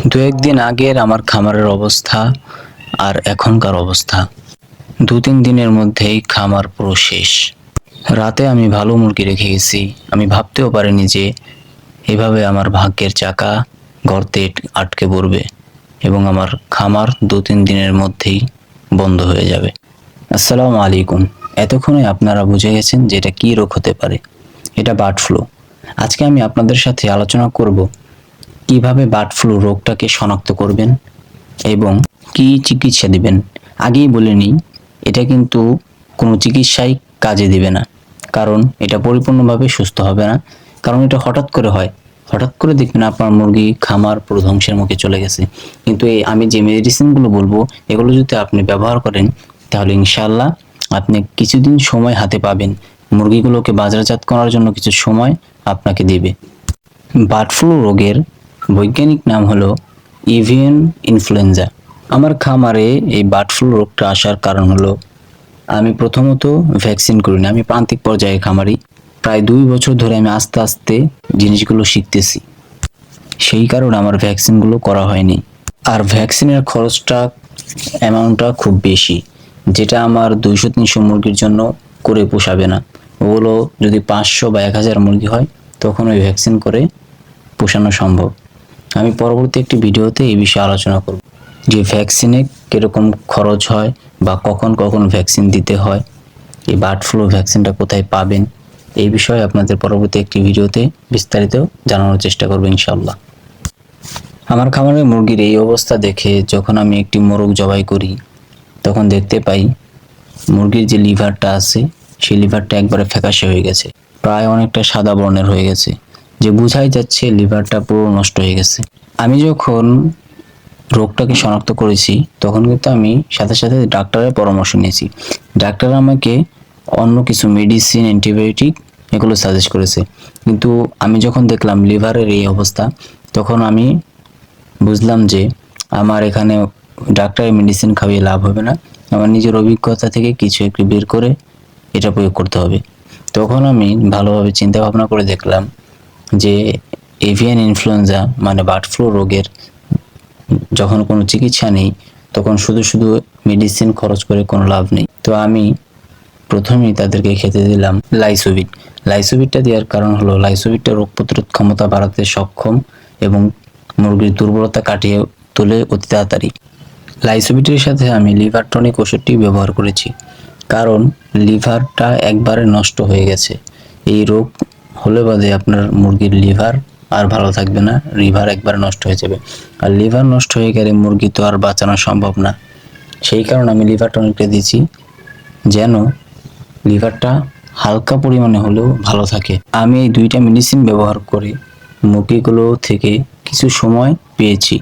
দু একদিন আগের আমার খামারের অবস্থা আর এখনকার অবস্থা। দু তিন দিনের মধ্যেই খামার পুরো শেষ। রাতে আমি ভালো মুরগি রেখে গেছি। আমি ভাবতেও পারিনি যে এভাবে আমার ভাগ্যের চাকা গর্তে আটকে পড়বে এবং আমার খামার দু তিন দিনের মধ্যেই বন্ধ হয়ে যাবে। আসসালামু আলাইকুম। এতক্ষণে আপনারা বুঝে গেছেন যে এটা কী রোগ হতে পারে। এটা বার্ড ফ্লু। আজকে আমি আপনাদের সাথে আলোচনা করব কীভাবে বার্ড ফ্লু রোগটাকে শনাক্ত করবেন এবং কি চিকিৎসা দিবেন? আগেই বলে নিই, এটা কিন্তু কোনো চিকিৎসাই কাজে দিবে না। কারণ এটা পরিপূর্ণভাবে সুস্থ হবে না। কারণ এটা হঠাৎ করে হয়। হঠাৎ করে দেখবেন আপনার মুরগি খামার পুরো ধ্বংসের মুখে চলে গেছে। কিন্তু এই আমি যে মেডিসিনগুলো বলব, এগুলো যদি আপনি ব্যবহার করেন, তাহলে ইনশাল্লাহ আপনি কিছুদিন সময় হাতে পাবেন। মুরগিগুলোকে বাজারজাত করার জন্য কিছু সময় আপনাকে দেবে। বার্ড ফ্লু রোগের বৈজ্ঞানিক নাম হলো ইভিয়ান ইনফ্লুয়েঞ্জা। আমার খামারে এই বার্ড ফ্লু রোগটা আসার কারণ হলো আমি প্রথমত ভ্যাকসিন করিনি। আমি প্রান্তিক পর্যায়ে খামারি। প্রায় দুই বছর ধরে আমি আস্তে আস্তে জিনিসগুলো শিখতেছি। সেই কারণে আমার ভ্যাকসিনগুলো করা হয়নি। আর ভ্যাকসিনের খরচটা, অ্যামাউন্টটা খুব বেশি, যেটা আমার দুইশো, তিনশো মুরগির জন্য করে পোষাবে না। ওগুলো যদি পাঁচশো বা এক হাজার মুরগি হয়, তখন ওই ভ্যাকসিন করে পোষানো সম্ভব। আমি পরবর্তী একটি ভিডিওতে এই বিষয়ে আলোচনা করব। যে ভ্যাকসিনে কীরকম খরচ হয় বা কখন কখন ভ্যাকসিন দিতে হয়, এই বার্ড ফ্লু ভ্যাকসিনটা কোথায় পাবেন, এই বিষয়ে আপনাদের পরবর্তী একটি ভিডিওতে বিস্তারিত জানানোর চেষ্টা করব ইনশাল্লাহ আমার খামারের মুরগির এই অবস্থা দেখে যখন আমি একটি মোরগ জবাই করি, তখন দেখতে পাই মুরগির যে লিভারটা আছে, সেই লিভারটা একবারে ফ্যাকাশে হয়ে গেছে, প্রায় অনেকটা সাদা বর্ণের হয়ে গেছে। যে বোঝাই যাচ্ছে লিভারটা পুরো নষ্ট হয়ে গেছে। আমি যখন রোগটাকে শনাক্ত করেছি, তখন কিন্তু আমি সাথে সাথে ডাক্তারের পরামর্শ নিয়েছি। ডাক্তার আমাকে অন্য কিছু মেডিসিন অ্যান্টিবায়োটিক এগুলো সাজেস্ট করেছে। কিন্তু আমি যখন দেখলাম লিভারের এই অবস্থা, তখন আমি বুঝলাম যে আমার এখানে ডাক্তারের মেডিসিন খাইয়ে লাভ হবে না। আমার নিজের অভিজ্ঞতা থেকে কিছু একটু বের করে এটা প্রয়োগ করতে হবে। তখন আমি ভালোভাবে চিন্তা ভাবনা করে দেখলাম যে এভিয়ান ইনফ্লুয়েঞ্জা মানে বার্ড ফ্লু রোগের যখন কোনো চিকিৎসা নেই, তখন শুধু শুধু মেডিসিন খরচ করে কোনো লাভ নেই। তো আমি প্রথমেই তাদেরকে খেতে দিলাম লাইসোভিট লাইসোভিটটা দেওয়ার কারণ হলো লাইসোভিটটা রোগ প্রতিরোধ ক্ষমতা বাড়াতে সক্ষম এবং মুরগির দুর্বলতা কাটিয়ে তোলে অতি তাড়াতাড়ি। লাইসোভিটের সাথে আমি লিভার টনিক ওষুধটি ব্যবহার করেছি, কারণ লিভারটা একবারে নষ্ট হয়ে গেছে। এই রোগ হলে বাদে আপনার মুরগির লিভার আর ভালো থাকবে না, লিভার একবারে নষ্ট হয়ে যাবে। আর লিভার নষ্ট হয়ে গেলে মুরগি তো আর বাঁচানো সম্ভব না। সেই কারণে আমি লিভার টনিকটা দিয়েছি, যেন লিভারটা হালকা পরিমাণে হলেও ভালো থাকে। আমি এই দুইটা মেডিসিন ব্যবহার করে মুরগিগুলো থেকে কিছু সময় পেয়েছি।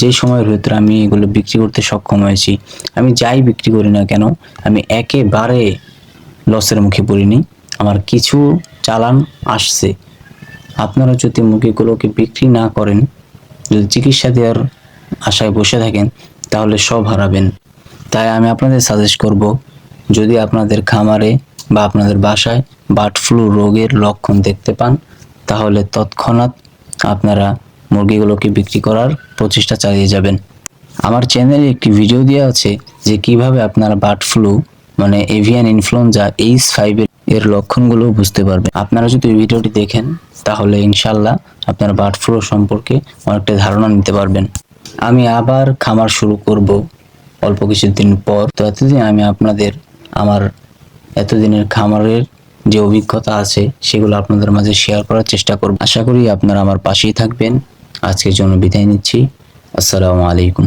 যে সময়ের ভেতরে আমি এগুলো বিক্রি করতে সক্ষম হয়েছি। আমি যাই বিক্রি করি না কেন, আমি একেবারে লসের মুখে পড়িনি। আমার কিছু চালান আসছে। আপনারা যদি মুরগিগুলোকে বিক্রি না করেন, যদি চিকিৎসা দেওয়ার আশায় বসে থাকেন, তাহলে সব হারাবেন। তাই আমি আপনাদের সাজেস্ট করব, যদি আপনাদের খামারে বা আপনাদের বাসায় বার্ড ফ্লু রোগের লক্ষণ দেখতে পান, তাহলে তৎক্ষণাৎ আপনারা মুরগিগুলোকে বিক্রি করার প্রচেষ্টা চালিয়ে যাবেন। আমার চ্যানেলে একটি ভিডিও দেওয়া আছে যে কীভাবে আপনারা বার্ড ফ্লু মানে এভিয়ান ইনফ্লুয়েঞ্জা এইচ ফাইভের এর লক্ষণগুলো বুঝতে পারবেন। আপনারা যদি ভিডিওটি দেখেন, তাহলে ইনশাল্লাহ আপনারা বার্ড ফ্লু সম্পর্কে অনেকটা ধারণা নিতে পারবেন। আমি আবার খামার শুরু করব অল্প কিছুদিন পর। তো এতদিন আমি আপনাদের, আমার এতদিনের খামারের যে অভিজ্ঞতা আছে, সেগুলো আপনাদের মাঝে শেয়ার করার চেষ্টা করব। আশা করি আপনারা আমার পাশেই থাকবেন। আজকের জন্য বিদায় নিচ্ছি। আসসালামু আলাইকুম।